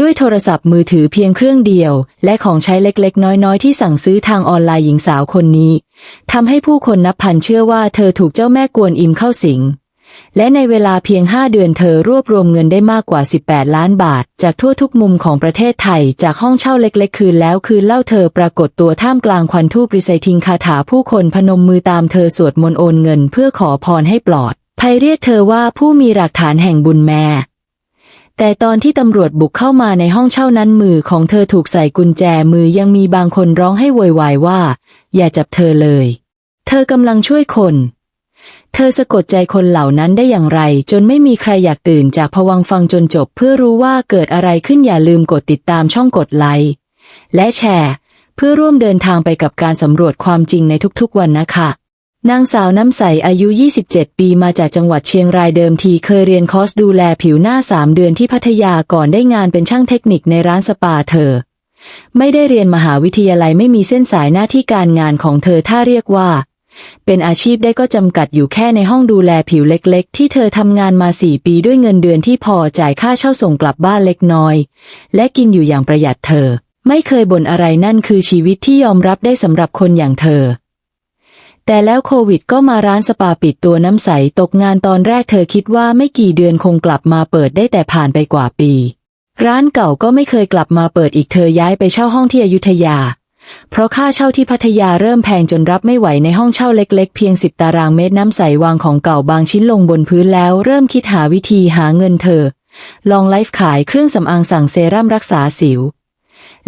ด้วยโทรศัพท์มือถือเพียงเครื่องเดียว และของใช้เล็กๆ น้อยๆ ที่สั่งซื้อทางออนไลน์หญิงสาวคนนี้ทำให้ผู้คนนับพันเชื่อว่าเธอถูกเจ้าแม่กวนอิมเข้าสิง และในเวลาเพียง 5 เดือนเธอรวบรวมเงินได้มากกว่า 18 ล้านบาท จากทั่วทุกมุมของประเทศไทย จากห้องเช่าเล็กๆ คืนแล้วคืนเล่าเธอปรากฏตัวท่ามกลางควันทูปริไซทิงคาถาผู้คนพนมมือตามเธอสวดมนต์โอนเงิน เพื่อขอพรให้ปลอดภัยเรียกเธอว่าผู้มีหลักฐานแห่งบุญแม่ แต่ตอนที่ตำรวจบุกเข้ามาในห้องเช่านั้นมือของเธอถูกใส่กุญแจมือยังมีบางคนร้องให้โวยวายว่า อย่าจับเธอเลย เธอกำลังช่วยคน เธอสะกดใจคนเหล่านั้นได้อย่างไร จนไม่มีใครอยากตื่นจากผวังฟังจนจบ เพื่อรู้ว่าเกิดอะไรขึ้นอย่าลืมกดติดตามช่องกดไลค์และแชร์ เพื่อร่วมเดินทางไปกับการสำรวจความจริงในทุกๆวันนะคะ นางสาวน้ำใสอายุ 27 ปีมาจากจังหวัดเชียงรายเดิมทีเคยเรียนคอร์สดูแลผิวหน้า 3 เดือนที่พัทยาก่อนได้งานเป็นช่างเทคนิคในร้านสปาเธอ ไม่ได้เรียนมหาวิทยาลัยไม่มีเส้นสายหน้าที่การงานของเธอถ้าเรียกว่า เป็นอาชีพได้ก็จำกัดอยู่แค่ในห้องดูแลผิวเล็กๆ ที่เธอทำงานมา 4 ปีด้วยเงินเดือนที่พอจ่ายค่าเช่าส่งกลับบ้านเล็กน้อย และกินอยู่อย่างประหยัดเธอ ไม่เคยบ่นอะไรนั่นคือชีวิตที่ยอมรับได้สำหรับคนอย่างเธอ แต่แล้วโควิดก็มาร้านสปาปิดตัวน้ำใสตกงานตอนแรกเธอคิดว่าไม่กี่เดือนคงกลับมาเปิดได้แต่ผ่านไปกว่าปี ร้านเก่าก็ไม่เคยกลับมาเปิดอีกเธอย้ายไปเช่าห้องที่อยุธยา เพราะค่าเช่าที่พัทยาเริ่มแพงจนรับไม่ไหวในห้องเช่าเล็ก ๆ เพียงสิบตารางเมตรน้ำใสวางของเก่าบางชิ้นลงบนพื้นแล้ว เริ่มคิดหาวิธีหาเงินเธอ ลองไลฟ์ขายเครื่องสำอางสั่งเซรั่มรักษาสิว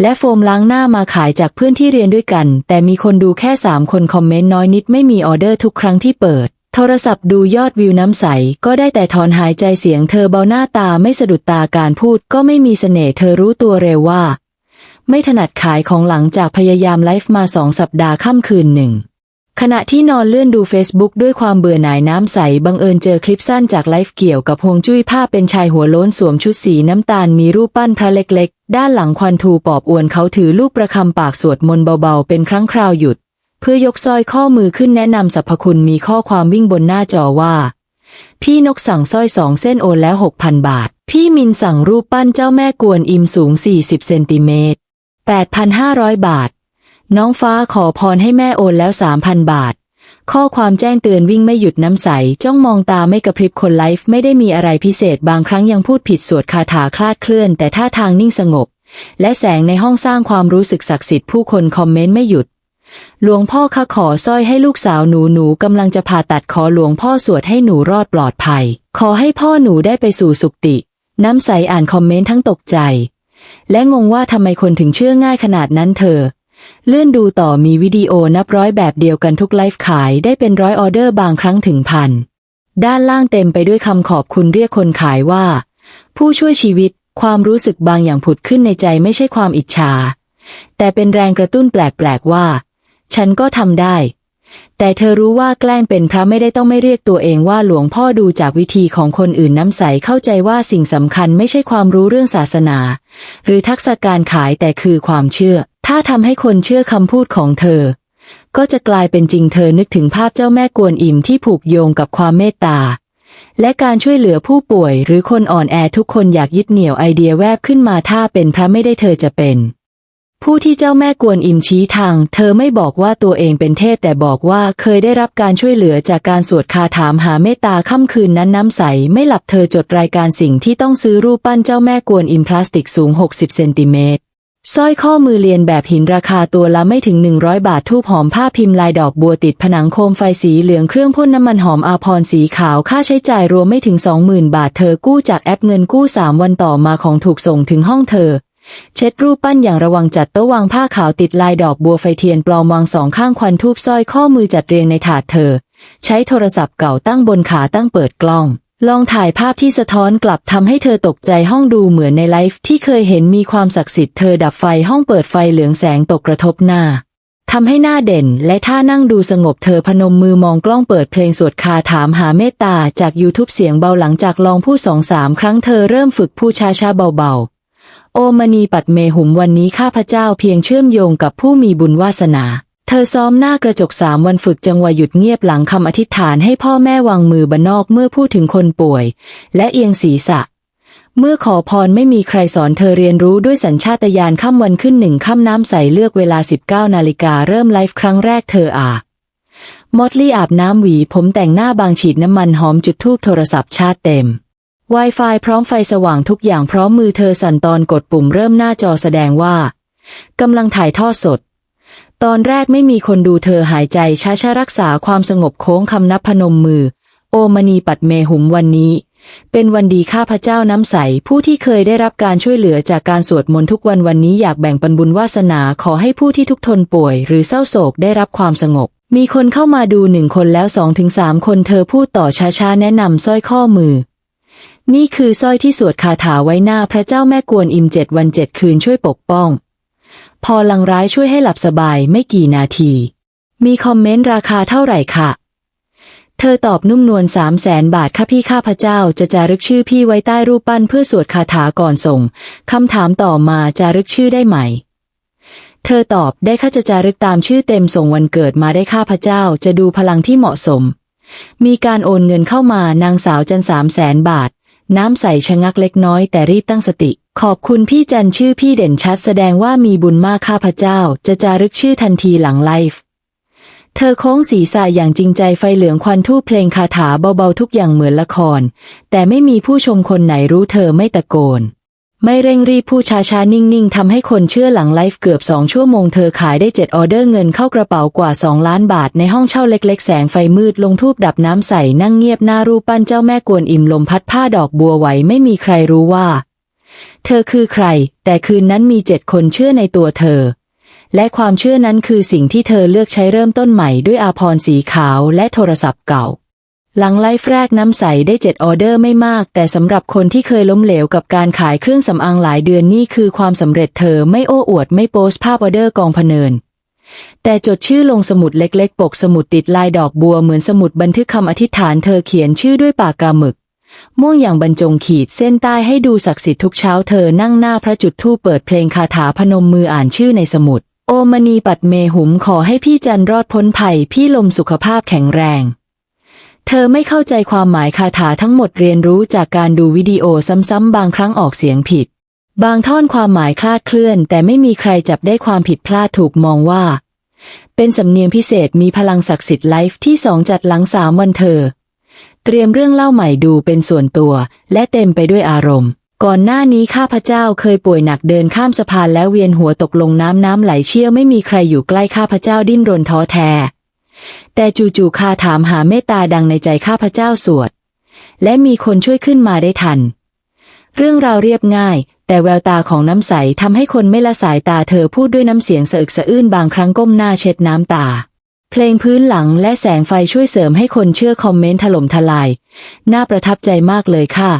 และโฟมล้างหน้ามาขายจากเพื่อนที่เรียนด้วยกัน แต่มีคนดูแค่ 3 คนคอมเมนต์น้อยนิดไม่มีออเดอร์ทุกครั้งที่เปิด โทรศัพท์ดูยอดวิวน้ำใส ก็ได้แต่ถอนหายใจเสียงเธอเบาหน้าตาไม่สะดุดตาการพูดก็ไม่มีเสน่ห์เธอรู้ตัวเร็วว่า ไม่ถนัดขายของหลังจากพยายามไลฟ์มาสองสัปดาห์ค่ำคืนหนึ่ง ขณะที่นอนเลื่อนดู Facebook ด้วยความเบื่อหน่ายน้ำใส บังเอิญเจอคลิปสั้นจากไลฟ์เกี่ยวกับฮวงจุ้ยภาพเป็นชายหัวโล้นสวมชุดสีน้ำตาลมีรูปปั้นพระเล็กๆ ด้านหลังควันทูปอบอวนเขาถือลูกประคำปากสวดมนต์เบาๆ เป็นครั้งคราวหยุด เพื่อยกสร้อยข้อมือขึ้นแนะนำสรรพคุณมีข้อความวิ่งบนหน้าจอว่า พี่นกสั่งสร้อยสองเส้นโอนแล้ว6,000บาท พี่มินสั่งรูปปั้นเจ้าแม่กวนอิมสูง 40 เซนติเมตร8,500 บาท น้องฟ้าขอพรให้แม่โอนแล้ว3,000บาท ข้อความแจ้งเตือนวิ่งไม่หยุดน้ำใส จ้องมองตาไม่กระพริบคนไลฟ์ไม่ได้มีอะไรพิเศษบางครั้งยังพูดผิดสวดคาถาคลาดเคลื่อน แต่ท่าทางนิ่งสงบ และแสงในห้องสร้างความรู้สึกศักดิ์สิทธิ์ผู้คนคอมเมนต์ไม่หยุด หลวงพ่อข้าขอสร้อยให้ลูกสาวหนูหนูกำลังจะผ่าตัดขอหลวงพ่อสวดให้หนูรอดปลอดภัย ขอให้พ่อหนูได้ไปสู่สุคติ น้ำใสอ่านคอมเมนต์ทั้งตกใจ และงงว่าทำไมคนถึงเชื่อง่ายขนาดนั้นเธอ เลื่อนดูต่อมีวิดีโอนับร้อยแบบเดียวกันทุกไลฟ์ขายได้เป็นร้อยออเดอร์บางครั้งถึงพัน ด้านล่างเต็มไปด้วยคำขอบคุณเรียกคนขายว่า ผู้ช่วยชีวิตความรู้สึกบางอย่างผุดขึ้นในใจไม่ใช่ความอิจฉาแต่เป็นแรงกระตุ้นแปลกๆว่า ฉันก็ทำได้ แต่เธอรู้ว่าแกล้งเป็นพระไม่ได้ต้องไม่เรียกตัวเองว่าหลวงพ่อดูจากวิธีของคนอื่นน้ำใสเข้าใจว่าสิ่งสำคัญไม่ใช่ความรู้เรื่องศาสนา หรือทักษะการขายแต่คือความเชื่อ ถ้าทำให้คนเชื่อคำพูดของเธอ ก็จะกลายเป็นจริงเธอนึกถึงภาพเจ้าแม่กวนอิมที่ผูกโยงกับความเมตตา และการช่วยเหลือผู้ป่วย หรือคนอ่อนแอทุกคนอยากยึดเหนี่ยวไอเดียแวบขึ้นมาถ้าเป็นพระไม่ได้เธอจะเป็น ผู้ที่เจ้าแม่กวนอิมชี้ทาง เธอไม่บอกว่าตัวเองเป็นเทพแต่บอกว่าเคยได้รับการช่วยเหลือจากการสวดคาถามหาเมตตาค่ำคืนนั้นน้ำใส ไม่หลับเธอจดรายการสิ่งที่ต้องซื้อรูปปั้นเจ้าแม่กวนอิมพลาสติกสูง 60 เซนติเมตรสร้อยข้อมือเรียนแบบหินราคาตัวละไม่ถึง 100 บาททูบหอมผ้าพิมพ์ลายดอกบัวติดผนังโคมไฟสีเหลืองเครื่องพ่นน้ำมันหอมอาพรสีขาวค่าใช้จ่ายรวมไม่ถึง 20,000 บาทเธอกู้จากแอปเงินกู้ 3 วันต่อมาของถูกส่งถึงห้องเธอ เช็ดรูปปั้นอย่างระวังจัดโต๊ะวางผ้าขาวติดลายดอกบัวไฟเทียนปลอมวางสองข้างควันทูบสร้อยข้อมือจัดเรียงในถาดเธอ ใช้โทรศัพท์เก่าตั้งบนขาตั้งเปิดกล้อง ลองถ่ายภาพที่สะท้อนกลับทำให้เธอตกใจห้องดูเหมือนในไลฟ์ที่เคยเห็นมีความศักดิ์สิทธิ์เธอดับไฟห้องเปิดไฟเหลืองแสงตกกระทบหน้าทำให้หน้าเด่นและท่านั่งดูสงบเธอพนมมือมองกล้องเปิดเพลงสวดคาถามหาเมตตาจาก YouTube เสียงเบาหลังจากลองพูดสองสามครั้งเธอเริ่มฝึกพูดช้าๆเบาๆ โอมณีปัดเมหุมวันนี้ข้าพเจ้าเพียงเชื่อมโยงกับผู้มีบุญวาสนา เธอซ้อมหน้ากระจกสามวันฝึกจังหวะหยุดเงียบหลังคำอธิษฐานให้พ่อแม่วางมือบนนอกเมื่อพูดถึงคนป่วย และเอียงศีรษะ เมื่อขอพรไม่มีใครสอนเธอเรียนรู้ด้วยสัญชาตญาณค่ำวันขึ้นหนึ่งค่ำน้ำใสเลือกเวลา 19นาฬิกาเริ่มไลฟ์ครั้งแรกเธออามอดลี่อาบน้ำหวี ผมแต่งหน้าบางฉีดน้ำมันหอมจุดทูบโทรศัพท์ชาเต็ม Wi-Fi พร้อมไฟสว่างทุกอย่างพร้อมมือเธอสั่นตอนกดปุ่มเริ่มหน้าจอแสดงว่ากำลังถ่ายทอดสด ตอนแรกไม่มีคนดูเธอหายใจช้าๆรักษาความสงบโค้งคำนับพนมมือ โอมณีปัดเมหุมวันนี้ เป็นวันดีข้าพเจ้าน้ำใส ผู้ที่เคยได้รับการช่วยเหลือจากการสวดมนต์ทุกวันวันนี้อยากแบ่งปันบุญวาสนาขอให้ผู้ที่ทุกทนป่วย หรือเศร้าโศกได้รับความสงบ มีคนเข้ามาดูหนึ่งคนแล้วสองถึงสามคนเธอพูดต่อช้าๆแนะนำสร้อยข้อมือ นี่คือสร้อยที่สวดคาถาไว้หน้าพระเจ้าแม่กวนอิมเจ็ดวันเจ็ดคืนช่วยปกป้อง พอลังร้ายช่วยให้หลับสบายไม่กี่นาที มีคอมเมนต์ราคาเท่าไหร่ค่ะ เธอตอบนุ่มนวลสามแสนบาทค่ะพี่ข้าพระเจ้าจะจารึกชื่อพี่ไว้ใต้รูปปั้นเพื่อสวดคาถาก่อนส่งคำถามต่อมาจารึกชื่อได้ไหมเธอตอบได้ข้าจะจารึกตามชื่อเต็มส่งวันเกิดมาได้ข้าพเจ้าจะดูพลังที่เหมาะสม มีการโอนเงินเข้ามานางสาวจันสามแสนบาท น้ำใสชะงักเล็กน้อยแต่รีบตั้งสติ ขอบคุณพี่จันชื่อพี่เด่นชัดแสดงว่ามีบุญมากข้าพเจ้า จะจารึกชื่อทันทีหลังไลฟ์เธอโค้งศีรษะอย่างจริงใจไฟเหลืองควันทูบเพลงคาถาเบาๆทุกอย่างเหมือนละคร แต่ไม่มีผู้ชมคนไหนรู้เธอไม่ตะโกน ไม่เร่งรีบผู้ช้าช้านิ่งๆทำให้คนเชื่อหลังไลฟ์เกือบสองชั่วโมงเธอขายได้เจ็ดออเดอร์เงินเข้ากระเป๋ากว่า 2 ล้านบาทในห้องเช่าเล็ก ๆ แสงไฟมืดลงทูบดับน้ำใสนั่งเงียบหน้ารูปปั้นเจ้าแม่กวนอิมลมพัดผ้าดอกบัวไหวไม่มีใครรู้ว่า เธอคือใคร แต่คืนนั้นมีเจ็ดคนเชื่อในตัวเธอ และความเชื่อนั้นคือสิ่งที่เธอเลือกใช้เริ่มต้นใหม่ด้วยอาภรณ์สีขาวและโทรศัพท์เก่า หลังไลฟ์แรกน้ำใสได้เจ็ดออเดอร์ไม่มาก แต่สำหรับคนที่เคยล้มเหลวกับการขายเครื่องสำอางหลายเดือนนี่คือความสำเร็จเธอไม่โอ้อวดไม่โพสภาพออเดอร์กองพเนิน แต่จดชื่อลงสมุดเล็กๆ ปกสมุดติดลายดอกบัวเหมือนสมุดบันทึกคำอธิษฐานเธอเขียนชื่อด้วยปากกาหมึก ม่วงอย่างบรรจงขีดเส้นใต้ให้ดูศักดิ์สิทธิ์ทุกเช้าเธอนั่งหน้าพระจุดธูปเปิดเพลงคาถาพนมมืออ่านชื่อในสมุด โอมณีปัดเมหุมขอให้พี่จันรอดพ้นภัยพี่ลมสุขภาพแข็งแรง เธอไม่เข้าใจความหมายคาถาทั้งหมดเรียนรู้จากการดูวิดีโอซ้ำๆบางครั้งออกเสียงผิด บางท่อนความหมายคลาดเคลื่อน แต่ไม่มีใครจับได้ความผิดพลาดถูกมองว่า เป็นสำเนียงพิเศษมีพลังศักดิ์สิทธิ์ไลฟ์ที่สองจัดหลังสามวันเธอ เตรียมเรื่องเล่าใหม่ดูเป็นส่วนตัว และเต็มไปด้วยอารมณ์ ก่อนหน้านี้ข้าพเจ้าเคยป่วยหนักเดินข้ามสะพานแล้วเวียนหัวตกลงน้ำน้ำไหลเชี่ยวไม่มีใครอยู่ใกล้ข้าพเจ้าดิ้นรนท้อแท้ แต่จู่ๆคาถามหาเมตตาดังในใจข้าพเจ้าสวด และมีคนช่วยขึ้นมาได้ทัน เรื่องราวเรียบง่าย แต่แววตาของน้ำใสทำให้คนไม่ละสายตาเธอพูดด้วยน้ำเสียงสะอึกสะอื้นบางครั้งก้มหน้าเช็ดน้ำตา เพลงพื้นหลังและแสงไฟช่วยเสริมให้คนเชื่อคอมเมนต์ถล่มทลาย น่าประทับใจมากเลยค่ะ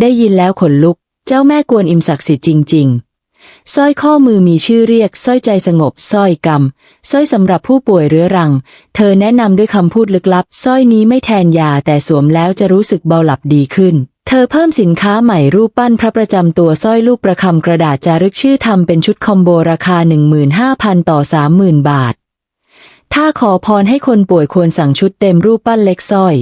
ได้ยินแล้วขนลุก เจ้าแม่กวนอิมศักดิ์สิทธิ์จริง ๆสร้อยข้อมือมีชื่อเรียกสร้อยใจสงบสร้อยกำ สร้อยสำหรับผู้ป่วยเรื้อรัง เธอแนะนำด้วยคำพูดลึกลับ สร้อยนี้ไม่แทนยาแต่สวมแล้วจะรู้สึกเบาหลับดีขึ้น เธอเพิ่มสินค้าใหม่รูปปั้นพระประจำตัวสร้อยลูกประคำกระดาษจารึกชื่อทำเป็นชุดคอมโบราคา 15,000 ต่อ 30,000 บาท ถ้าขอพรให้คนป่วยควรสั่งชุดเต็มรูปปั้นเล็กสร้อย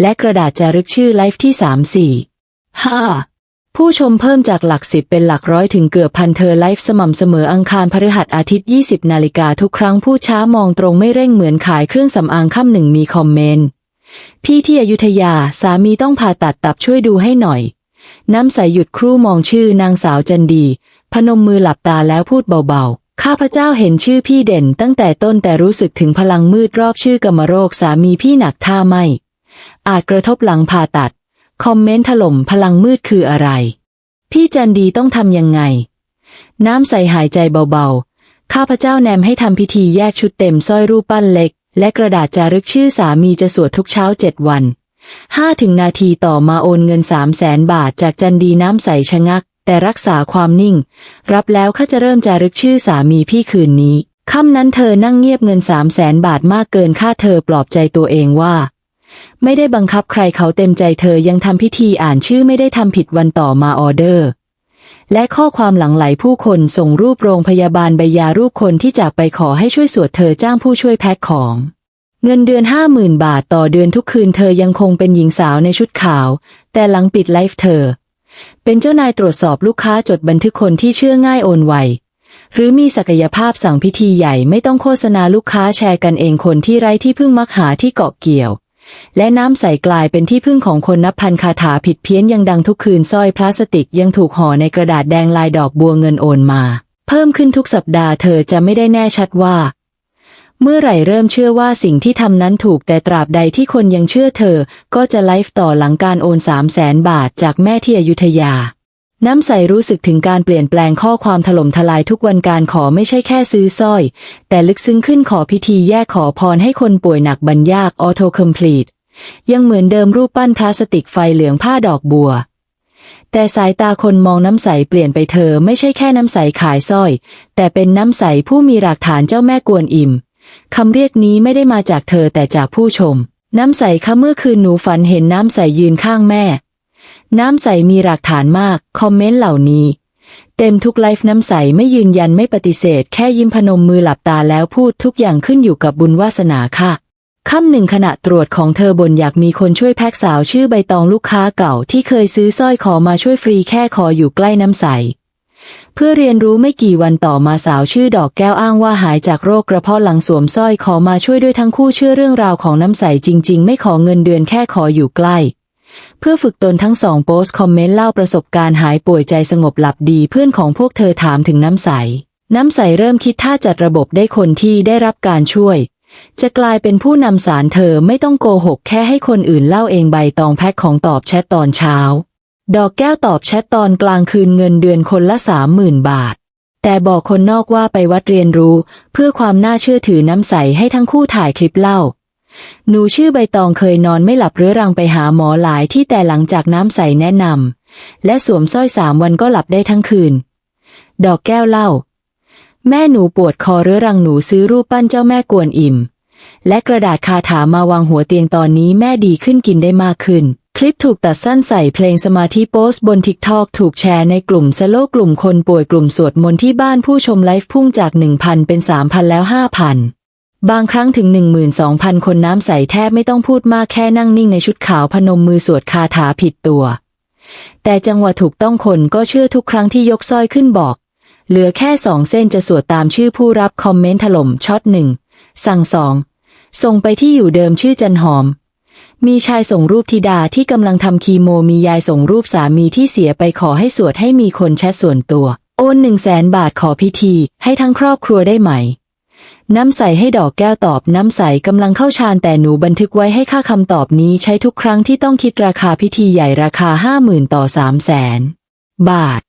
และกระดาษจารึกชื่อไลฟ์ที่ 3 4 5 ผู้ชมเพิ่มจากหลักสิบเป็นหลักร้อยถึงเกือบพันเธอไลฟ์สม่ำเสมออังคารพฤหัสอาทิตย์ 20 นาฬิกาทุกครั้งผู้ช้ามองตรงไม่เร่งเหมือนขายเครื่องสำอางค่ำหนึ่งมีคอมเมนต์ พี่ที่อยุธยาสามีต้องผ่าตัดตับช่วยดูให้หน่อย น้ำใสหยุดครู่มองชื่อนางสาวจันดี พนมมือหลับตาแล้วพูดเบาๆ ข้าพเจ้าเห็นชื่อพี่เด่นตั้งแต่ต้นแต่รู้สึกถึงพลังมืดรอบชื่อกรรมโรคสามีพี่หนักท่าไม่ อาจกระทบหลังผ่าตัด คอมเมนต์ถล่มพลังมืดคืออะไร พี่จันดีต้องทำยังไง น้ำใสหายใจเบาๆ ข้าพเจ้าแนมให้ทำพิธีแยกชุดเต็มสร้อยรูปปั้นเล็ก และกระดาษจารึกชื่อสามีจะสวดทุกเช้าเจ็ดวันห้าถึงนาทีต่อมาโอนเงินสามแสนบาทจากจันดีน้ำใสชะงัก แต่รักษาความนิ่ง รับแล้วข้าจะเริ่มจารึกชื่อสามีพี่คืนนี้ค่ำนั้นเธอนั่งเงียบเงินสามแสนบาทมากเกินค่าเธอปลอบใจตัวเองว่า ไม่ได้บังคับใครเขาเต็มใจเธอยังทำพิธีอ่านชื่อไม่ได้ทำผิดวันต่อมาออเดอร์ และข้อความหลังไหลผู้คนส่งรูปโรงพยาบาลใบยารูปคนที่จากไปขอให้ช่วยสวดเธอจ้างผู้ช่วยแพ็คของเงินเดือนห้าหมื่นบาทต่อเดือนทุกคืนเธอยังคงเป็นหญิงสาวในชุดขาว แต่หลังปิดไลฟ์เธอ เป็นเจ้านายตรวจสอบลูกค้าจดบันทึกคนที่เชื่อง่ายโอนไว หรือมีศักยภาพสั่งพิธีใหญ่ไม่ต้องโฆษณาลูกค้าแชร์กันเองคนที่ไร้ที่พึ่งมักหาที่เกาะเกี่ยว และน้ำใสกลายเป็นที่พึ่งของคนนับพันคาถาผิดเพี้ยนยังดังทุกคืนสร้อยพลาสติกยังถูกห่อในกระดาษแดงลายดอกบัวเงินโอนมา เพิ่มขึ้นทุกสัปดาห์เธอจะไม่ได้แน่ชัดว่า เมื่อไหร่เริ่มเชื่อว่าสิ่งที่ทำนั้นถูกแต่ตราบใดที่คนยังเชื่อเธอ ก็จะไลฟ์ต่อหลังการโอน3 0 0แสนบาทจากแม่ที่อยุธยา น้ำใสรู้สึกถึงการเปลี่ยนแปลงข้อความถล่มทลายทุกวันการขอไม่ใช่แค่ซื้อสร้อย แต่ลึกซึ้งขึ้นขอพิธีแยกขอพรให้คนป่วยหนักบรรยากออโตคอมพลีทยังเหมือนเดิมรูปปั้นพลาสติกไฟเหลืองผ้าดอกบัว แต่สายตาคนมองน้ำใสเปลี่ยนไปเธอไม่ใช่แค่น้ำใสขายสร้อย แต่เป็นน้ำใสผู้มีหลักฐานเจ้าแม่กวนอิมคำเรียกนี้ไม่ได้มาจากเธอแต่จากผู้ชม น้ำใสคะเมื่อคืนหนูฝันเห็นน้ำใสยืนข้างแม่ น้ำใสมีหลักฐานมาก คอมเมนต์เหล่านี้ เต็มทุกไลฟ์น้ำใสไม่ยืนยันไม่ปฏิเสธ แค่ยิ้มพนมมือหลับตาแล้วพูดทุกอย่างขึ้นอยู่กับบุญวาสนาค่ะค่ำหนึ่งขณะตรวจของเธอบนอยากมีคนช่วยแพ็กสาวชื่อใบตองลูกค้าเก่าที่เคยซื้อสร้อยขอมาช่วยฟรีแค่ขออยู่ใกล้น้ำใส เพื่อเรียนรู้ไม่กี่วันต่อมาสาวชื่อดอกแก้วอ้างว่าหายจากโรคกระเพาะหลังสวมสร้อยขอมาช่วยด้วยทั้งคู่เชื่อเรื่องราวของน้ำใสจริง ๆ ไม่ขอเงินเดือนแค่ขออยู่ใกล้ เพื่อฝึกตนทั้งสองโพสต์คอมเมนต์เล่าประสบการณ์หายป่วยใจสงบหลับดีเพื่อนของพวกเธอถามถึงน้ำใส น้ำใสเริ่มคิดท่าจัดระบบได้คนที่ได้รับการช่วย จะกลายเป็นผู้นำสารเธอไม่ต้องโกหกแค่ให้คนอื่นเล่าเองใบตองแพ็คของตอบแชทตอนเช้า ดอกแก้วตอบแชทตอนกลางคืนเงินเดือนคนละสามหมื่นบาทแต่บอกคนนอกว่าไปวัดเรียนรู้ เพื่อความน่าเชื่อถือน้ำใสให้ทั้งคู่ถ่ายคลิปเล่า หนูชื่อใบตองเคยนอนไม่หลับเรื้อรังไปหาหมอหลายที่แต่หลังจากน้ำใสแนะนำและสวมสร้อยสามวันก็หลับได้ทั้งคืน ดอกแก้วเล่า แม่หนูปวดคอเรื้อรังหนูซื้อรูปปั้นเจ้าแม่กวนอิมและกระดาษคาถามาวางหัวเตียงตอนนี้แม่ดีขึ้นกินได้มากขึ้น คลิปถูกตัดสั้นใส่เพลงสมาธิโพสต์บนทิกทอกถูกแชร์ในกลุ่มสโลกลุ่มคนป่วยกลุ่มสวดมนต์ที่บ้านผู้ชมไลฟ์พุ่งจาก 1,000 เป็น 3,000 แล้ว 5,000 บางครั้งถึง 12,000 คนน้ำใสแทบไม่ต้องพูดมากแค่นั่งนิ่งในชุดขาวพนมมือสวดคาถาผิดตัว แต่จังหวะถูกต้องคนก็เชื่อทุกครั้งที่ยกสร้อยขึ้นบอก เหลือแค่สองเส้นจะสวดตามชื่อผู้รับคอมเมนต์ถล่มช็อตหนึ่งสั่งสองส่งไปที่อยู่เดิมชื่อจันหอม มีชายส่งรูปธิดาที่กำลังทำคีโมมียายส่งรูปสามีที่เสียไปขอให้สวดให้มีคนแชทส่วนตัว โอนหนึ่งแสนบาทขอพิธีให้ทั้งครอบครัวได้ไหม น้ำใสให้ดอกแก้วตอบน้ำใสกำลังเข้าฌานแต่หนูบันทึกไว้ให้ค่าคำตอบนี้ใช้ทุกครั้งที่ต้องคิดราคาพิธีใหญ่ราคาห้าหมื่นต่อสามแสนบาท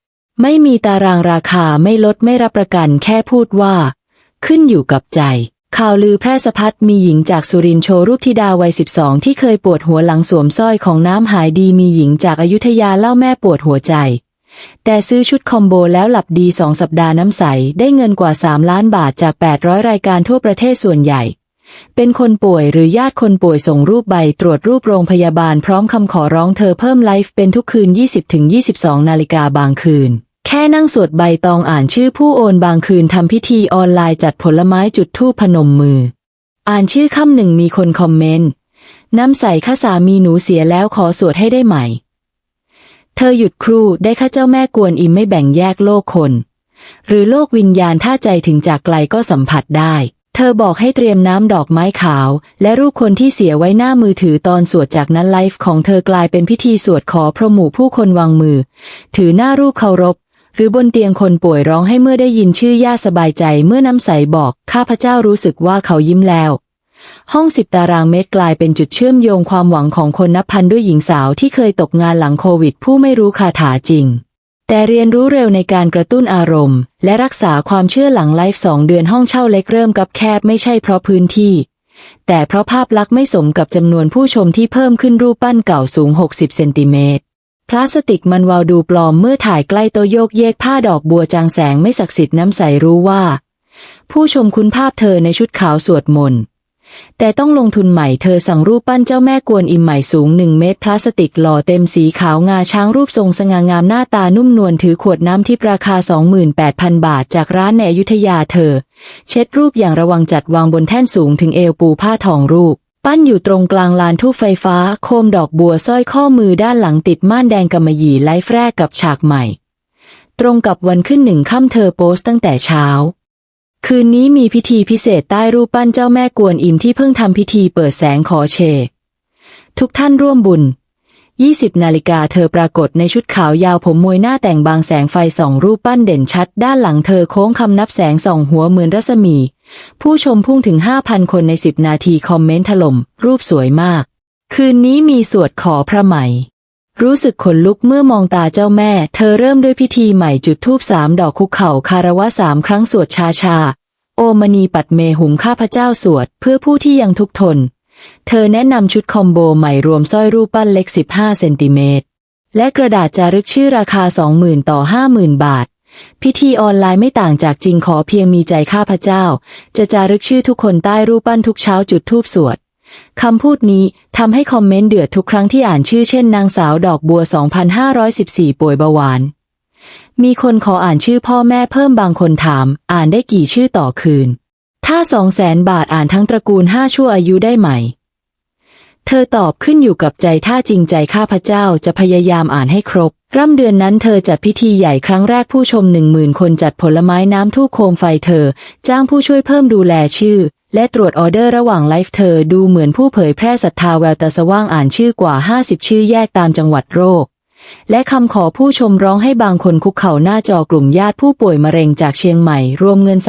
ไม่มีตารางราคาไม่ลดไม่รับประกันแค่พูดว่า ขึ้นอยู่กับใจ ข่าวลือแพร่สะพัดมีหญิงจากสุรินโชรูปธิดาวัย 12 ที่เคยปวดหัวหลังสวมสร้อยของน้ำหายดีมีหญิงจากอายุทยาเล่าแม่ปวดหัวใจ แต่ซื้อชุดคอมโบแล้วหลับดีสองสัปดาห์น้ำใส ได้เงินกว่า 3 ล้านบาทจาก 800 รายการทั่วประเทศส่วนใหญ่ เป็นคนป่วยหรือญาติคนป่วยส่งรูปใบตรวจรูปโรงพยาบาลพร้อมคำขอร้องเธอเพิ่มไลฟ์เป็นทุกคืน 20-22 นาฬิกาบางคืน แค่นั่งสวดใบตองอ่านชื่อผู้โอนบางคืนทำพิธีออนไลน์จัดผลไม้จุดธูปพนมมือ อ่านชื่อค่ำหนึ่งมีคนคอมเมนต์น้ำใสข้าสามีหนูเสียแล้วขอสวดให้ได้ไหม เธอหยุดครู่ได้ข้าเจ้าแม่กวนอิมไม่แบ่งแยกโลกคน หรือโลกวิญญาณถ้าใจถึงจากไกลก็สัมผัสได้ เธอบอกให้เตรียมน้ำดอกไม้ขาว และรูปคนที่เสียไว้หน้ามือถือตอนสวดจากนั้นไลฟ์ของเธอกลายเป็นพิธีสวดขอพระหมู่ผู้คนวางมือ ถือหน้ารูปเคารพ หรือบนเตียงคนป่วยร้องให้เมื่อได้ยินชื่อย่าสบายใจเมื่อน้ำใสบอกข้าพเจ้ารู้สึกว่าเขายิ้มแล้ว ห้องสิบตารางเมตรกลายเป็นจุดเชื่อมโยงความหวังของคนนับพันด้วยหญิงสาวที่เคยตกงานหลังโควิด ผู้ไม่รู้คาถาจริง แต่เรียนรู้เร็วในการกระตุ้นอารมณ์ และรักษาความเชื่อหลังไลฟ์สองเดือนห้องเช่าเล็กเริ่มกับแคบไม่ใช่เพราะพื้นที่ แต่เพราะภาพลักษณ์ไม่สมกับจำนวนผู้ชมที่เพิ่มขึ้นรูปปั้นเก่าสูง 60 เซนติเมตรพลาสติกมันวาวดูปลอมเมื่อถ่ายใกล้โตโยกเยกผ้าดอกบัวจางแสงไม่ศักดิ์สิทธิ์น้ำใสรู้ว่า ผู้ชมคุ้นภาพเธอในชุดขาวสวดมนต์ แต่ต้องลงทุนใหม่เธอสั่งรูปปั้นเจ้าแม่กวนอิมใหม่สูงหนึ่งเมตรพลาสติกหล่อเต็มสีขาวงาช้างรูปทรงสง่างามหน้าตานุ่มนวลถือขวดน้ำทิพราคา 28,000 บาท จากร้านในอยุธยาเธอ เช็ดรูปอย่างระวังจัดวางบนแท่นสูงถึงเอวปูผ้าทองรูปปั้นอยู่ตรงกลางลานทูบไฟฟ้า โคมดอกบัวสร้อยข้อมือด้านหลังติดม่านแดงกำมะหยี่ไลฟ์แรกกับฉากใหม่ ตรงกับวันขึ้นหนึ่งค่ำเธอโพสต์ตั้งแต่เช้า คืนนี้มีพิธีพิเศษใต้รูปปั้นเจ้าแม่กวนอิมที่เพิ่งทำพิธีเปิดแสงขอเชทุกท่านร่วมบุญ 20 นาฬิกาเธอปรากฏในชุดขาวยาวผมมวยหน้าแต่งบางแสงไฟสองรูปปั้นเด่นชัด ด้านหลังเธอโค้งคำนับแสงส่องหัวเหมือนรัศมี ผู้ชมพุ่งถึง 5,000 คนใน 10 นาทีคอมเมนต์ถล่ม รูปสวยมาก คืนนี้มีสวดขอพระไหม รู้สึกขนลุกเมื่อมองตาเจ้าแม่ เธอเริ่มด้วยพิธีใหม่จุดธูปสามดอกคุกเข่าคารวะสามครั้งสวดชาชา โอมณีปัดเมหุมข้าพเจ้าสวด เพื่อผู้ที่ยังทุกทน เธอแนะนำชุดคอมโบใหม่รวมสร้อยรูปปั้นเล็ก 15 เซนติเมตร และกระดาษจารึกชื่อราคา 20,000 ต่อ 50,000 บาท พิธีออนไลน์ไม่ต่างจากจริงขอเพียงมีใจข้าพเจ้า จะจารึกชื่อทุกคนใต้รูปปั้นทุกเช้าจุดธูปสวด คำพูดนี้ทำให้คอมเมนต์เดือดทุกครั้งที่อ่านชื่อเช่นนางสาวดอกบัว 2514 ป่วยเบาหวาน มีคนขออ่านชื่อพ่อแม่เพิ่มบางคนถาม อ่านได้กี่ชื่อต่อคืน ถ้าสองแสนบาทอ่านทั้งตระกูลห้าชั่วอายุได้ไหม เธอตอบขึ้นอยู่กับใจถ้าจริงใจข้าพเจ้าจะพยายามอ่านให้ครบ ร่ำเดือนนั้นเธอจัดพิธีใหญ่ครั้งแรกผู้ชมหนึ่งหมื่นคนจัดผลไม้น้ำทูบโคมไฟเธอ จ้างผู้ช่วยเพิ่มดูแลชื่อ และตรวจออเดอร์ระหว่างไลฟ์เธอดูเหมือนผู้เผยแพร่ศรัทธาแววตาสว่างอ่านชื่อกว่า 50 ชื่อแยกตามจังหวัดโรค และคำขอผู้ชมร้องให้บางคนคุกเข่าหน้าจอกลุ่มญาติผู้ป่วยมะเร็งจากเชียงใหม่ รวมเงิน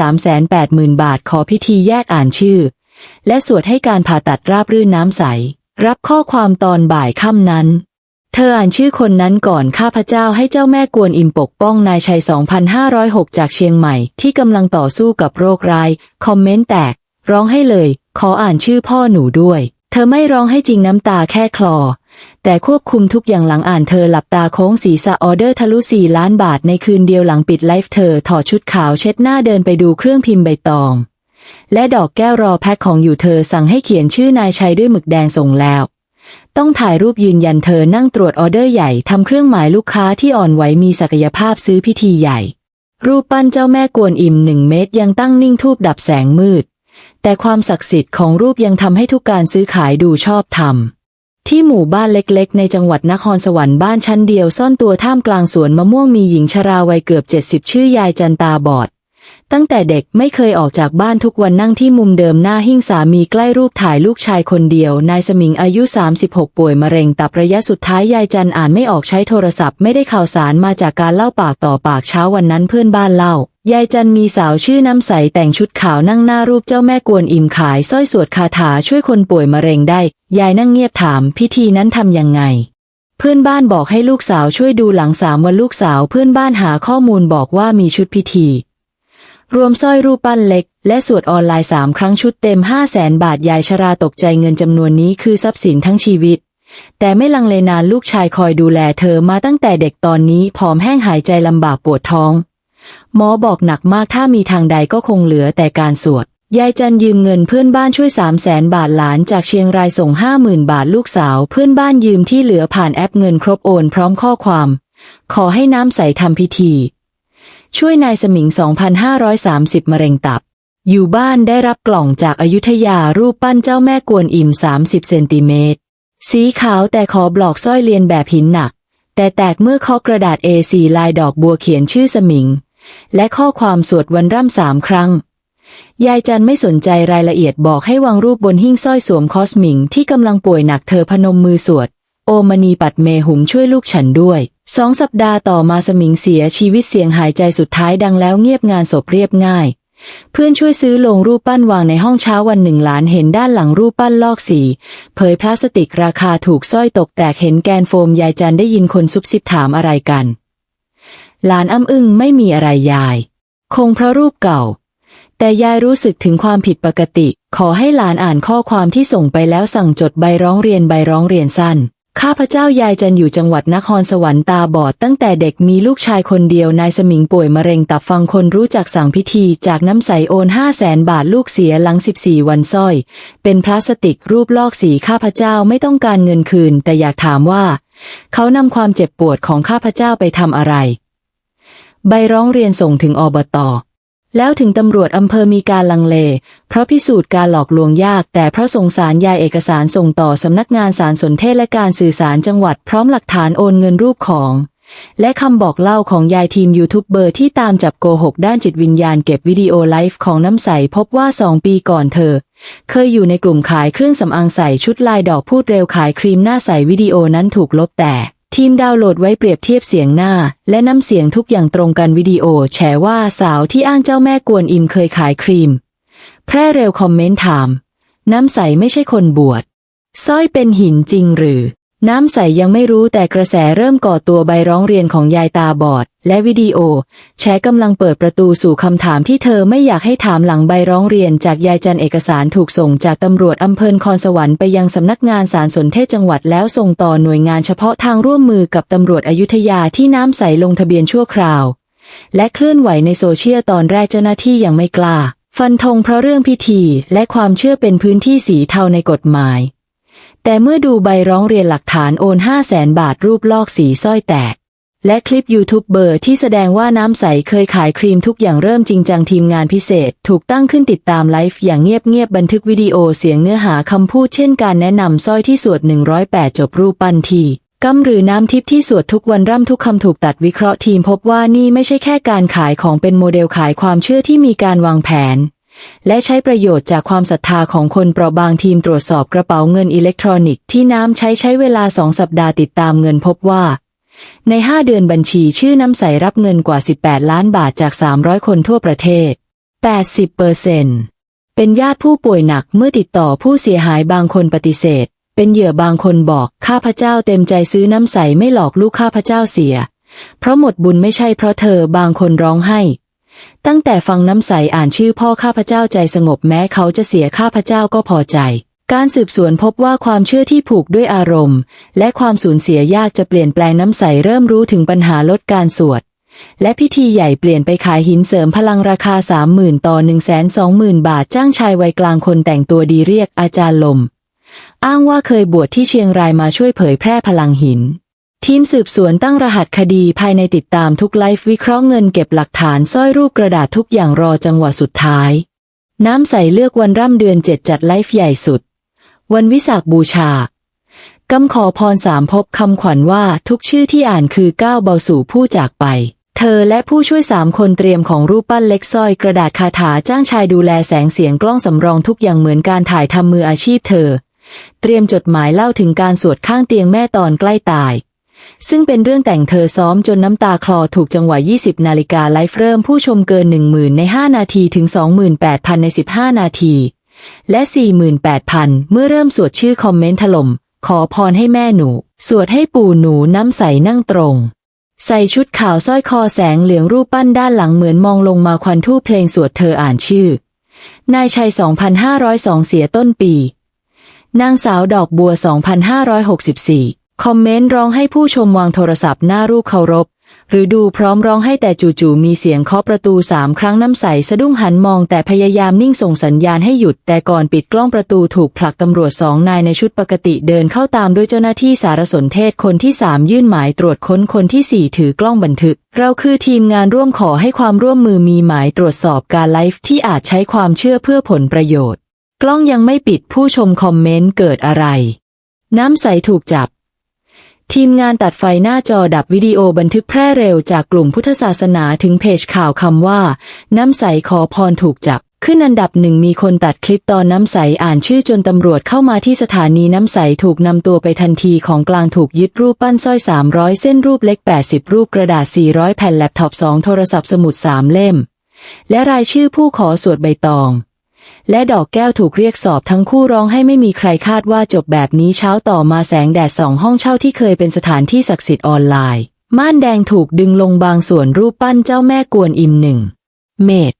380,000 บาทขอพิธีแยกอ่านชื่อ และสวดให้การผ่าตัดราบรื่นน้ำใส รับข้อความตอนบ่ายค่ำนั้นเธออ่านชื่อคนนั้นก่อนข้าพเจ้าให้เจ้าแม่กวนอิมปกป้องนายชัย 2506 จากเชียงใหม่ที่กำลังต่อสู้กับโรคร้าย คอมเมนต์แตก ร้องให้เลย ขออ่านชื่อพ่อหนูด้วย เธอไม่ร้องให้จริงน้ำตาแค่คลอ แต่ควบคุมทุกอย่างหลังอ่านเธอหลับตาโค้งศีรษะออเดอร์ทะลุ4ล้านบาทในคืนเดียวหลังปิดไลฟ์เธอถอดชุดขาวเช็ดหน้าเดินไปดูเครื่องพิมพ์ใบตอง และดอกแก้วรอแพ็คของอยู่เธอสั่งให้เขียนชื่อนายชัยด้วยหมึกแดงส่งแล้วต้องถ่ายรูปยืนยันเธอนั่งตรวจออเดอร์ใหญ่ทำเครื่องหมายลูกค้าที่อ่อนไหวมีศักยภาพซื้อพิธีใหญ่ รูปปั้นเจ้าแม่กวนอิมหนึ่งเมตรยังตั้งนิ่งทูบดับแสงมืด แต่ความศักดิ์สิทธิ์ของรูปยังทำให้ทุกการซื้อขายดูชอบธรรมที่หมู่บ้านเล็กๆ ในจังหวัดนครสวรรค์บ้านชั้นเดียวซ่อนตัวท่ามกลางสวนมะม่วงมีหญิงชราวัยเกือบ 70 ชื่อยายจันตาบอด ตั้งแต่เด็กไม่เคยออกจากบ้านทุกวันนั่งที่มุมเดิมหน้าหิ้งสามีใกล้รูปถ่ายลูกชายคนเดียว นายสมิงอายุ 36 ป่วยมะเร็งตับระยะสุดท้ายยายจันอ่านไม่ออกใช้โทรศัพท์ไม่ได้ข่าวสารมาจากการเล่าปากต่อปากเช้าวันนั้นเพื่อนบ้านเล่า ยายจันมีสาวชื่อน้ำใสแต่งชุดขาวนั่งหน้ารูปเจ้าแม่กวนอิมขายสร้อยสวดคาถาช่วยคนป่วยมะเร็งได้ ยายนั่งเงียบถามพิธีนั้นทำยังไง เพื่อนบ้านบอกให้ลูกสาวช่วยดูหลังสามวันลูกสาวเพื่อนบ้านหาข้อมูลบอกว่ามีชุดพิธี รวมสร้อยรูปปั้นเล็ก และสวดออนไลน์สามครั้งชุดเต็ม5 0 0แสนบาทยายชราตกใจเงินจำนวนนี้คือทรัพย์สินทั้งชีวิตแต่ไม่ลังเลนานลูกชายคอยดูแลเธอมาตั้งแต่เด็กตอนนี้ผอมแห้งหายใจลำบากปวดท้อง หมอบอกหนักมากถ้ามีทางใดก็คงเหลือแต่การสวด ยายจันยืมเงินเพื่อนบ้านช่วย3 0 0แสนบาทหลานจากเชียงรายส่ง50,000บาทลูกสาว เพื่อนบ้านยืมที่เหลือผ่านแอปเงินครบโอนพร้อมข้อความ ขอให้น้ำใสทำพิธี ช่วยนายสมิง 2,530 มะเร็งตับ อยู่บ้านได้รับกล่องจากอายุทยารูปปั้นเจ้าแม่กวนอิม 30 เซนติเมตร สีขาวแต่ขอบลอกสร้อยเลียนแบบหินหนัก แต่แตกเมื่อเคาะกระดาษ A4 ลายดอกบัวเขียนชื่อสมิง และข้อความสวดวันร่ำสามครั้ง ยายจันไม่สนใจรายละเอียดบอกให้วางรูปบนหิ้งสร้อยสวมคอสมิงที่กำลังป่วยหนักเธอพนมมือสวด โอมณีปัดเมหุมช่วยลูกฉันด้วย สองสัปดาห์ต่อมาสมิงเสียชีวิตเสียงหายใจสุดท้ายดังแล้วเงียบงานศพเรียบง่าย เพื่อนช่วยซื้อลงรูปปั้นวางในห้องเช้าวันหนึ่งหลานเห็นด้านหลังรูปปั้นลอกสี เผยพลาสติกราคาถูกสร้อยตกแตกเห็นแกนโฟมยายจันได้ยินคนซุบซิบถามอะไรกัน หลานอ้ำอึ้งไม่มีอะไรยาย คงเพราะรูปเก่า แต่ยายรู้สึกถึงความผิดปกติ ขอให้หลานอ่านข้อความที่ส่งไปแล้วสั่งจดใบร้องเรียนใบร้องเรียนสั้น ข้าพเจ้ายายจันอยู่จังหวัดนครสวรรค์ตาบอดตั้งแต่เด็กมีลูกชายคนเดียวนายสมิงป่วยมะเร็งตับฟังคนรู้จักสั่งพิธี จากน้ำใสโอนห้าแสนบาทลูกเสียหลัง 14 วันสร้อย เป็นพลาสติกรูปลอกสีข้าพเจ้าไม่ต้องการเงินคืน แต่อยากถามว่า เขานำความเจ็บปวดของข้าพเจ้าไปทำอะไร ใบร้องเรียนส่งถึงอบตแล้วถึงตำรวจอำเภอมีการลังเล เพราะพิสูจน์การหลอกลวงยาก แต่เพราะสงสารยายเอกสารส่งต่อสำนักงานสารสนเทศและการสื่อสารจังหวัดพร้อมหลักฐานโอนเงินรูปของ และคำบอกเล่าของยายทีมยูทูบเบอร์ที่ตามจับโกหกด้านจิตวิญญาณเก็บวิดีโอไลฟ์ของน้ำใสพบว่าสองปีก่อนเธอ เคยอยู่ในกลุ่มขายเครื่องสำอางใส่ชุดลายดอกพูดเร็วขายครีมหน้าใสวิดีโอนั้นถูกลบแต่ ทีมดาวน์โหลดไว้เปรียบเทียบเสียงหน้า และน้ำเสียงทุกอย่างตรงกันวิดีโอ แฉว่าสาวที่อ้างเจ้าแม่กวนอิมเคยขายครีม แพร่เร็วคอมเมนต์ถาม น้ำใสไม่ใช่คนบวชสร้อยเป็นหินจริงหรือ น้ำใสยังไม่รู้แต่กระแสเริ่มก่อตัวใบร้องเรียนของยายตาบอด และวิดีโอ แชร์กำลังเปิดประตูสู่คำถามที่เธอไม่อยากให้ถามหลังใบร้องเรียนจากยายจันเอกสารถูกส่งจากตำรวจอำเภอคอนสวรรค์ไปยังสำนักงานสารสนเทศจังหวัดแล้วส่งต่อหน่วยงานเฉพาะทางร่วมมือกับตำรวจอยุธยาที่น้ำใสลงทะเบียนชั่วคราว และเคลื่อนไหวในโซเชียลตอนแรกเจ้าหน้าที่ยังไม่กล้า ฟันธงเพราะเรื่องพิธีและความเชื่อเป็นพื้นที่สีเทาในกฎหมาย แต่เมื่อดูใบร้องเรียนหลักฐานโอน 5 0 0แสนบาทรูปลอกสีสร้อยแตก และคลิปยูทูบเบอร์ที่แสดงว่าน้ำใสเคยขายครีมทุกอย่างเริ่มจริงจังทีมงานพิเศษ ถูกตั้งขึ้นติดตามไลฟ์อย่างเงียบๆบันทึกวิดีโอเสียงเนื้อหาคำพูดเช่นการแนะนำสร้อยที่สวด 108 จบรูปปั้นทีกำหรือน้ำทิพย์ที่สวดทุกวันร่ำทุกคำถูกตัดวิเคราะห์ทีมพบว่านี่ไม่ใช่แค่การขายของเป็นโมเดลขายความเชื่อที่มีการวางแผน และใช้ประโยชน์จากความศรัทธาของคนเปราะบางทีมตรวจสอบกระเป๋าเงินอิเล็กทรอนิกส์ที่น้ำใช้ใช้เวลาสองสัปดาห์ติดตามเงินพบว่า ใน 5 เดือนบัญชีชื่อน้ำใสรับเงินกว่า 18 ล้านบาทจาก 300 คนทั่วประเทศ 80เปอร์เซนเป็นญาติผู้ป่วยหนักเมื่อติดต่อผู้เสียหายบางคนปฏิเสธ เป็นเหยื่อบางคนบอกข้าพเจ้าเต็มใจซื้อน้ำใสไม่หลอกลูกข้าพเจ้าเสีย เพราะหมดบุญไม่ใช่เพราะเธอบางคนร้องไห้ ตั้งแต่ฟังน้ำใสอ่านชื่อพ่อข้าพเจ้าใจสงบแม้เขาจะเสียข้าพเจ้าก็พอใจ การสืบสวนพบว่าความเชื่อที่ผูกด้วยอารมณ์ และความสูญเสียยากจะเปลี่ยนแปลงน้ำใสเริ่มรู้ถึงปัญหาลดการสวด และพิธีใหญ่เปลี่ยนไปขายหินเสริมพลังราคา 30,000 ต่อ 120,000 บาทจ้างชายวัยกลางคนแต่งตัวดีเรียกอาจารย์ลม อ้างว่าเคยบวชที่เชียงรายมาช่วยเผยแพร่พลังหิน ทีมสืบสวนตั้งรหัสคดีภายในติดตามทุกไลฟ์วิเคราะห์เงินเก็บหลักฐานสร้อยรูปกระดาษทุกอย่างรอจังหวะสุดท้าย น้ำใสเลือกวันร่ำเดือนเจ็ดจัดไลฟ์ใหญ่สุด วันวิสาขบูชากำขอพรสามพบคำขวัญว่าทุกชื่อที่อ่านคือก้าวเบาสู่ผู้จากไป เธอและผู้ช่วยสามคนเตรียมของรูปปั้นเล็กสร้อยกระดาษคาถาจ้างชายดูแลแสงเสียงกล้องสำรองทุกอย่างเหมือนการถ่ายทำมืออาชีพเธอ เตรียมจดหมายเล่าถึงการสวดข้างเตียงแม่ตอนใกล้ตาย ซึ่งเป็นเรื่องแต่งเธอซ้อมจนน้ำตาคลอถูกจังหวะ 20 นาฬิกาไลฟ์เริ่มผู้ชมเกิน 10,000 ใน 5 นาทีถึง 28,000 ใน 15 นาที และ 48,000 เมื่อเริ่มสวดชื่อคอมเมนต์ถล่ม ขอพรให้แม่หนู สวดให้ปู่หนูน้ำใสนั่งตรง ใส่ชุดขาวสร้อยคอแสงเหลืองรูปปั้นด้านหลังเหมือนมองลงมาควันทู่เพลงสวดเธออ่านชื่อ นายชัย 2502 เสียต้นปี นางสาวดอกบัว 2564 คอมเมนต์ร้องให้ผู้ชมวางโทรศัพท์หน้ารูปเคารพ หรือดูพร้อมร้องให้แต่จู่ๆมีเสียงเคาะประตูสามครั้งน้ำใสสะดุ้งหันมองแต่พยายามนิ่งส่งสัญญาณให้หยุด แต่ก่อนปิดกล้องประตูถูกผลักตำรวจสองนายในชุดปกติเดินเข้าตามด้วยเจ้าหน้าที่สารสนเทศคนที่สามยื่นหมายตรวจค้นคนที่สี่ถือกล้องบันทึก เราคือทีมงานร่วมขอให้ความร่วมมือมีหมายตรวจสอบการไลฟ์ที่อาจใช้ความเชื่อเพื่อผลประโยชน์ กล้องยังไม่ปิดผู้ชมคอมเมนต์เกิดอะไร น้ำใสถูกจับ ทีมงานตัดไฟหน้าจอดับวิดีโอบันทึกแพร่เร็วจากกลุ่มพุทธศาสนาถึงเพจข่าวคำว่า น้ำใสขอพรถูกจับ ขึ้นอันดับหนึ่งมีคนตัดคลิปตอนน้ำใสอ่านชื่อจนตำรวจเข้ามาที่สถานีน้ำใสถูกนำตัวไปทันทีของกลางถูกยึดรูปปั้นสร้อย 300 เส้นรูปเล็ก 80 รูปกระดาษ 400 แผ่นแล็ปท็อป 2 โทรศัพท์สมุด 3 เล่ม และรายชื่อผู้ขอสวดใบตอง และดอกแก้วถูกเรียกสอบทั้งคู่ร้องให้ไม่มีใครคาดว่าจบแบบนี้เช้าต่อมาแสงแดดสองห้องเช่าที่เคยเป็นสถานที่ศักดิ์สิทธิ์ออนไลน์ ม่านแดงถูกดึงลงบางส่วนรูปปั้นเจ้าแม่กวนอิมหนึ่ง เมตร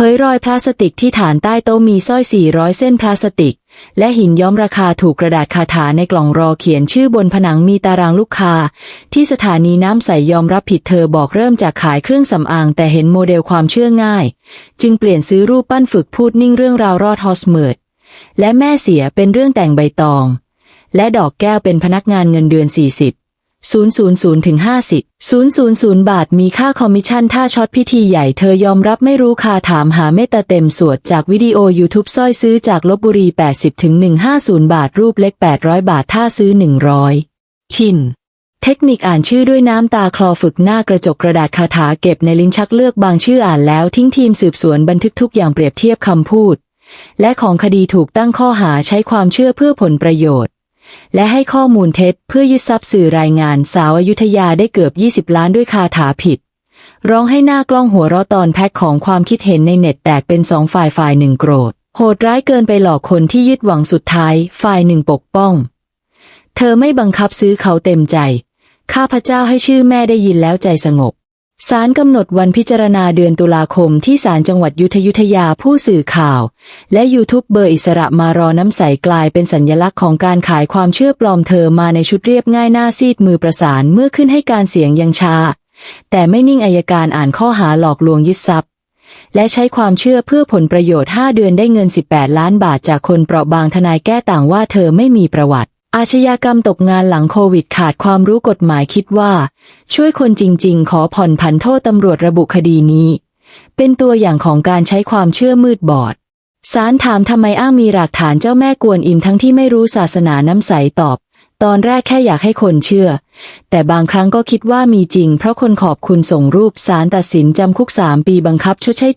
เผยรอยพลาสติกที่ฐานใต้โต๊ะมีสร้อย 400 เส้นพลาสติก และหินย้อมราคาถูกกระดาษคาถาในกล่องรอเขียนชื่อบนผนังมีตารางลูกค้า ที่สถานีน้ำใสยอมรับผิดเธอบอกเริ่มจากขายเครื่องสำอางแต่เห็นโมเดลความเชื่อง่าย จึงเปลี่ยนซื้อรูปปั้นฝึกพูดนิ่งเรื่องราวรอดฮอสเมิร์ดและแม่เสียเป็นเรื่องแต่งใบตอง และดอกแก้วเป็นพนักงานเงินเดือน 40 000ถึง50 000 บาทมีค่าคอมมิชชั่นถ้าช็อตพิธีใหญ่เธอยอมรับไม่รู้คาถามหาเมตตาเต็มสวดจากวิดีโอ YouTube สร้อยซื้อจากลบบุรี 80ถึง150 บาทรูปเล็ก 800 บาทถ้าซื้อ 100 ชิน เทคนิคอ่านชื่อด้วยน้ำตาคลอฝึกหน้ากระจกกระดาษคาถาเก็บในลิ้นชักเลือกบางชื่ออ่านแล้วทิ้งทีมสืบสวนบันทึกทุกอย่างเปรียบเทียบคำพูด และของคดีถูกตั้งข้อหาใช้ความเชื่อเพื่อผลประโยชน์ และให้ข้อมูลเท็จเพื่อยึดทรัพย์สื่อรายงานสาวอยุธยาได้เกือบ 20 ล้านด้วยคาถาผิด ร้องให้หน้ากล้องหัวเราะตอนแพ็คของความคิดเห็นในเน็ตแตกเป็นสองฝ่ายฝ่ายหนึ่งโกรธ โหดร้ายเกินไปหลอกคนที่ยึดหวังสุดท้าย ฝ่ายหนึ่งปกป้อง เธอไม่บังคับซื้อเขาเต็มใจ ข้าพเจ้าให้ชื่อแม่ได้ยินแล้วใจสงบ ศาลกำหนดวันพิจารณาเดือนตุลาคมที่ศาลจังหวัดยุทธยุธยาผู้สื่อข่าว และยูทูบเบอร์อิสระมารอน้ำใสกลายเป็นสัญญลักษณ์ของการขายความเชื่อปลอมเธอมาในชุดเรียบง่ายหน้าซีดมือประสานเมื่อขึ้นให้การเสียงยังช้าแต่ไม่นิ่งอายการอ่านข้อหาหลอกลวงยึดทรัพย์และใช้ความเชื่อเพื่อผลประโยชน์ 5 เดือนได้เงิน 18 ล้านบาทจากคนเปราะบางทนายแก้ต่างว่าเธอไม่มีประวัติ อาชญากรรมตกงานหลังโควิดขาดความรู้กฎหมายคิดว่า ช่วยคนจริง ๆ ขอผ่อนผันโทษตำรวจระบุคดีนี้ เป็นตัวอย่างของการใช้ความเชื่อมืดบอดศาลถามทำไมอ้างมีหลักฐานเจ้าแม่กวนอิมทั้งที่ไม่รู้ศาสนาน้ำใสตอบ ตอนแรกแค่อยากให้คนเชื่อ แต่บางครั้งก็คิดว่ามีจริง เพราะคนขอบคุณส่งรูปศาลตัดสินจำคุก 3 ปีบังคับชดใช้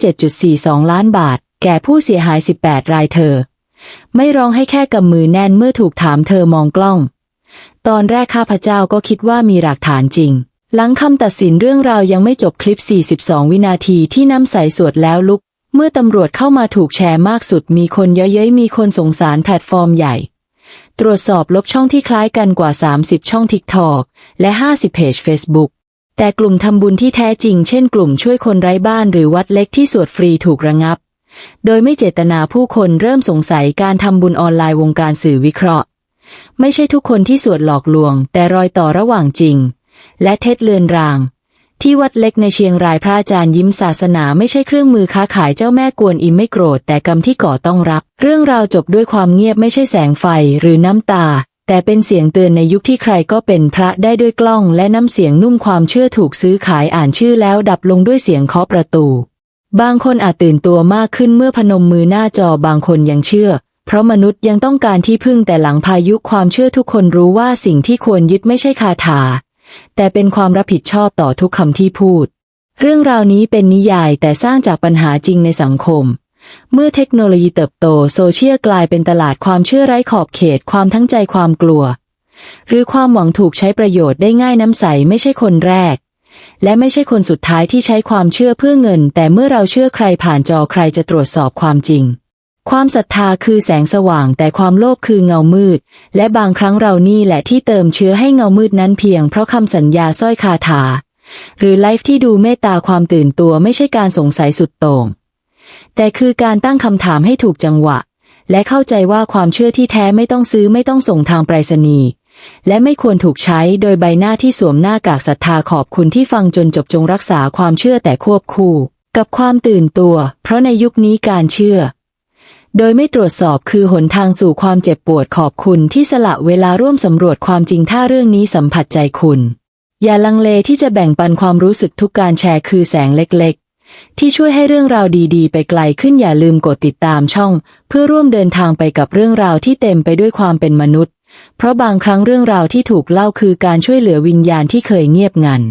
7.42 ล้านบาท แก่ผู้เสียหาย 18 รายเธอ ไม่ร้องให้แค่กำมือแน่นเมื่อถูกถามเธอมองกล้อง ตอนแรกข้าพเจ้าก็คิดว่ามีหลักฐานจริง หลังคำตัดสินเรื่องราวยังไม่จบคลิป 42 วินาทีที่น้ำใสสวดแล้วลุก เมื่อตำรวจเข้ามาถูกแชร์มากสุด มีคนเยอะเย้ยมีคนสงสารแพลตฟอร์มใหญ่ ตรวจสอบลบช่องที่คล้ายกันกว่า 30 ช่อง TikTok และ 50 เพจ Facebook แต่กลุ่มทำบุญที่แท้จริงเช่นกลุ่มช่วยคนไร้บ้านหรือวัดเล็กที่สวดฟรีถูกระงับ โดยไม่เจตนาผู้คนเริ่มสงสัยการทำบุญออนไลน์วงการสื่อวิเคราะห์ ไม่ใช่ทุกคนที่สวดหลอกลวง แต่รอยต่อระหว่างจริง และเท็จเลือนราง ที่วัดเล็กในเชียงรายพระอาจารย์ยิ้มศาสนาไม่ใช่เครื่องมือค้าขายเจ้าแม่กวนอิมไม่โกรธ แต่กรรมที่ก่อต้องรับ เรื่องราวจบด้วยความเงียบไม่ใช่แสงไฟหรือน้ำตา แต่เป็นเสียงเตือนในยุคที่ใครก็เป็นพระได้ด้วยกล้อง และน้ำเสียงนุ่มความเชื่อถูกซื้อขายอ่านชื่อแล้วดับลงด้วยเสียงเคาะประตู บางคนอาจตื่นตัวมากขึ้นเมื่อพนมมือหน้าจอบางคนยังเชื่อ เพราะมนุษย์ยังต้องการที่พึ่งแต่หลังพายุความเชื่อทุกคนรู้ว่าสิ่งที่ควรยึดไม่ใช่คาถา แต่เป็นความรับผิดชอบต่อทุกคำที่พูด เรื่องราวนี้เป็นนิยายแต่สร้างจากปัญหาจริงในสังคม เมื่อเทคโนโลยีเติบโตโซเชียลกลายเป็นตลาดความเชื่อไร้ขอบเขตความทั้งใจความกลัว หรือความหวังถูกใช้ประโยชน์ได้ง่ายน้ำใสไม่ใช่คนแรก และไม่ใช่คนสุดท้ายที่ใช้ความเชื่อเพื่อเงิน แต่เมื่อเราเชื่อใครผ่านจอใครจะตรวจสอบความจริง ความศรัทธาคือแสงสว่าง แต่ความโลภคือเงามืด และบางครั้งเรานี่แหละที่เติมเชื้อให้เงามืดนั้นเพียงเพราะคำสัญญาสร้อยคาถา หรือไลฟ์ที่ดูเมตตาความตื่นตัวไม่ใช่การสงสัยสุดโต่งแต่คือการตั้งคำถามให้ถูกจังหวะ และเข้าใจว่าความเชื่อที่แท้ไม่ต้องซื้อไม่ต้องส่งทางไปรษณีย์ และไม่ควรถูกใช้โดยใบหน้าที่สวมหน้ากากศรัทธาขอบคุณที่ฟังจนจบจงรักษาความเชื่อแต่ควบคู่ กับความตื่นตัว เพราะในยุคนี้การเชื่อ โดยไม่ตรวจสอบคือหนทางสู่ความเจ็บปวดขอบคุณที่สละเวลาร่วมสำรวจความจริงถ้าเรื่องนี้สัมผัสใจคุณ อย่าลังเลที่จะแบ่งปันความรู้สึกทุกการแชร์คือแสงเล็กๆที่ช่วยให้เรื่องราวดีๆ ไปไกลขึ้นอย่าลืมกดติดตามช่อง เพื่อร่วมเดินทางไปกับเรื่องราวที่เต็มไปด้วยความเป็นมนุษย์ เพราะบางครั้งเรื่องราวที่ถูกเล่าคือการช่วยเหลือวิญญาณที่เคยเงียบงัน